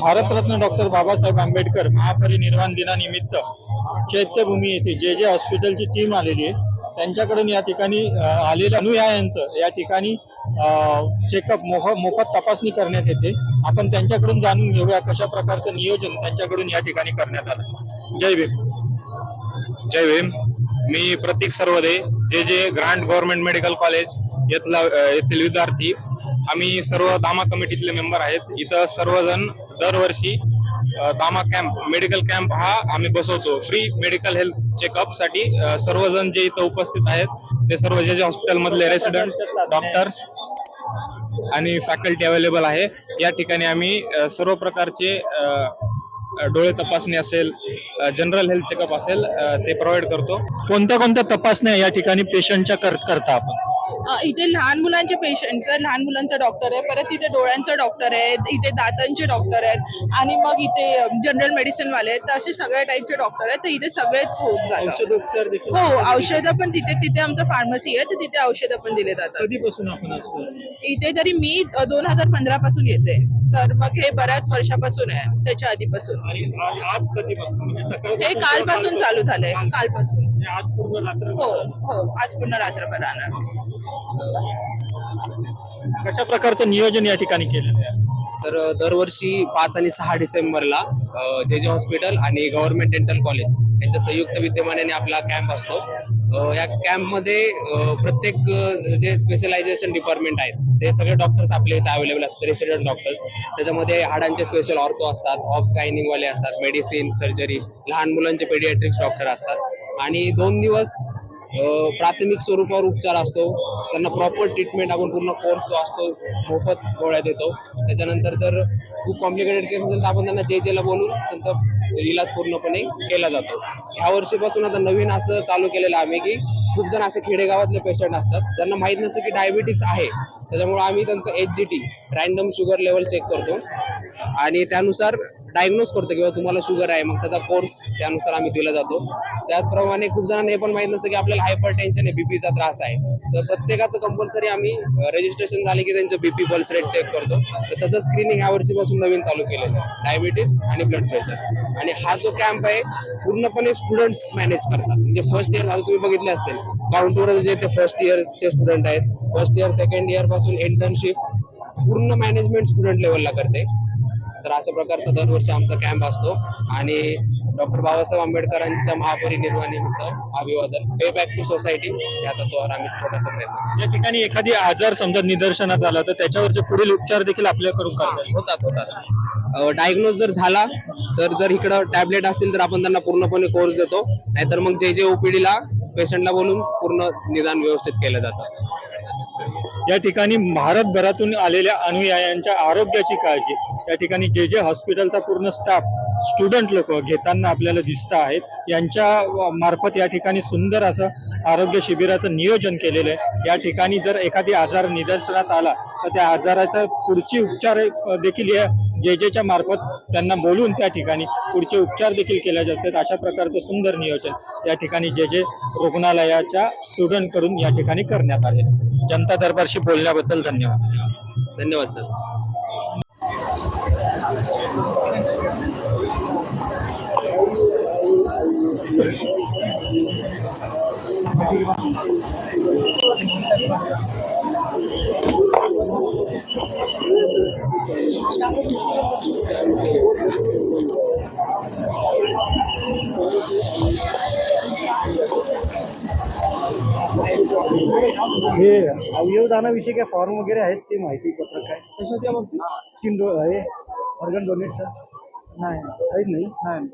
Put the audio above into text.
Bharat Ratna doctor Babasaheb Ambedkar महापरिनिर्वाण दिनानिमित्त चैत्यभूमी येथे जे जे हॉस्पिटलची टीम आलेली आहे त्यांच्याकडून या ठिकाणी आलेलं आलेल्या अनुयायांचं या ठिकाणी चेकअप मोह मोफत तपासणी करण्यात येते. आपण त्यांच्याकडून जाणून घेऊया कशा प्रकारचं नियोजन त्यांच्याकडून या ठिकाणी करण्यात आलं. जय भीम. जय भीम. मी Prateek Sarvade J J grant government medical college येथला येथील विद्यार्थी आम्ही सर्व दामा कमिटीतले मेंबर आहेत. इथं सर्वजण दरवर्षी दामा कॅम्प मेडिकल कॅम्प हा आम्ही बसवतो. फ्री मेडिकल हेल्थ चेकअपसाठी सर्वजण जे इथं उपस्थित आहेत ते सर्व जे जे हॉस्पिटल मधले रेसिडेंट डॉक्टर्स आणि फॅकल्टी अवेलेबल आहे या ठिकाणी आम्ही सर्व प्रकारचे डोळे तपासणी असेल जनरल हेल्थ चेकअप असेल ते प्रोव्हाइड करतो. कोणत्या कोणत्या तपासण्या या ठिकाणी पेशंटच्या कर करता आपण? इथे लहान मुलांचे पेशंटचं लहान मुलांचा डॉक्टर आहे. परत इथे डोळ्यांचा डॉक्टर आहे. इथे दातांचे डॉक्टर आहेत. आणि मग इथे जनरल मेडिसिन वाले आहेत. तर असे सगळ्या टाईपचे डॉक्टर आहेत. तर इथे सगळेच औषधोपचार हो औषधं पण तिथे तिथे आमचं फार्मसी आहे. तर तिथे औषधं पण दिले जातात. कधीपासून आपण इथे तरी मी दोन हजार पंधरा पासून येते. तर मग हे बऱ्याच वर्षापासून आहे. त्याच्या आधीपासून. म्हणजे हे कालपासून चालू झालंय. कालपासून. म्हणजे आज पूर्ण रात्र हो हो. आज पूर्ण रात्रभर राहणार. कशा प्रकारचं नियोजन या ठिकाणी केलेलं आहे? सर दरवर्षी पाच आणि सहा डिसेंबरला जे जे हॉस्पिटल आणि गव्हर्नमेंट डेंटल कॉलेज यांच्या संयुक्त विद्यमानाने आपला कॅम्प असतो. या कॅम्पमध्ये प्रत्येक जे स्पेशलायझेशन डिपार्टमेंट आहेत ते सगळे डॉक्टर्स आपले इथे अवेलेबल असतात रेसिडेंट डॉक्टर्स त्याच्यामध्ये हाडांचे स्पेशल ऑर्थो असतात ऑप्स वाले असतात मेडिसिन सर्जरी लहान मुलांचे पेडियाट्रिक्स डॉक्टर असतात. आणि दोन दिवस प्राथमिक स्वरूपावर उपचार असतो. त्यांना प्रॉपर ट्रीटमेंट आपण पूर्ण कोर्स जो असतो मोफत गोळ्या देतो. त्याच्यानंतर जर खूप कॉम्प्लिकेटेड केस असेल तर आपण त्यांना जे जेला बोलून त्यांचा इलाज पूर्णपणे केला जातो. ह्या वर्षीपासून आता नवीन असं चालू केलेलं आम्ही की खूप जण असे खेडेगावातले पेशंट असतात. ज्यांना माहीत नसतं की डायबिटिक्स आहे. त्याच्यामुळे आम्ही त्यांचं H G T random sugar level check करतो. आणि त्यानुसार डायग्नोज करतो किंवा तुम्हाला शुगर आहे. मग त्याचा कोर्स त्यानुसार आम्ही दिला जातो. त्याचप्रमाणे खूप जणांना हे पण माहीत नसतं की आपल्याला हायपर टेन्शन आहे बीपीचा त्रास आहे. तर प्रत्येकाचं कंपल्सरी आम्ही रजिस्ट्रेशन झाले की त्यांचं बीपी पल्स रेट चेक करतो. तर त्याचं स्क्रीनिंग या वर्षीपासून नवीन चालू केलेलं आहे. डायबिटीस आणि ब्लड प्रेशर आणि हा जो कॅम्प आहे पूर्णपणे स्टुडंट्स मॅनेज करतात. म्हणजे फर्स्ट इयर आता तुम्ही बघितले असतील. काउंटरवर जे ते फर्स्ट इयरचे स्टुडंट आहेत. फर्स्ट इयर सेकंड इयरपासून इंटर्नशिप पूर्ण मॅनेजमेंट स्टुडंट लेवलला करते. तर अशा प्रकारचा दरवर्षी आमचा कॅम्प असतो. आणि डॉक्टर बाबासाहेब आंबेडकरांच्या महापरिनिर्वाणानिमित्त अभिवादन पे बॅक टू सोसायटी या तत्वावर आम्ही छोटासा प्रयत्न या ठिकाणी एखादी आजार समजा निदर्शनास आला तर त्याच्यावरचे पुढील उपचार देखील आपल्याकडून करता येईल. होतात होतात. डायग्नोज जर झाला तर जर इकडं टॅबलेट असतील तर आपण त्यांना पूर्णपणे कोर्स देतो. नाहीतर मग जे जे ओपीडीला पेशंटला बोलून पूर्ण निदान व्यवस्थित केलं जातं. या ठिकाणी भारतभरातून आलेल्या अनुयायांच्या आरोग्याची काळजी. या ठिकाणी जे जे हॉस्पिटलचा पूर्ण स्टाफ स्टुडंट लोक घेताना आपल्याला दिसत आहेत यांच्या मार्फत या ठिकाणी सुंदर असं आरोग्य शिबिराचं नियोजन केलेलं आहे. या ठिकाणी जर एखादी आजार निदर्शनास आला तर त्या आजाराचा पुढची उपचार देखील या जे जेच्या मार्फत त्यांना बोलून त्या ठिकाणी पुढचे उपचार देखील केले जातात. अशा प्रकारचं सुंदर नियोजन या ठिकाणी जे जे रुग्णालयाच्या स्टुडंटकडून या ठिकाणी करण्यात आले. जनता दरबारशी बोलण्याबद्दल धन्यवाद. धन्यवाद सर. हे अवयवदानाविषयी काय फॉर्म वगैरे आहेत ते माहिती पत्रक काय? कशाच्या बाबतीत? स्किन डो हे ऑर्गन डोनेटचं नाही. काहीच नाही नाही.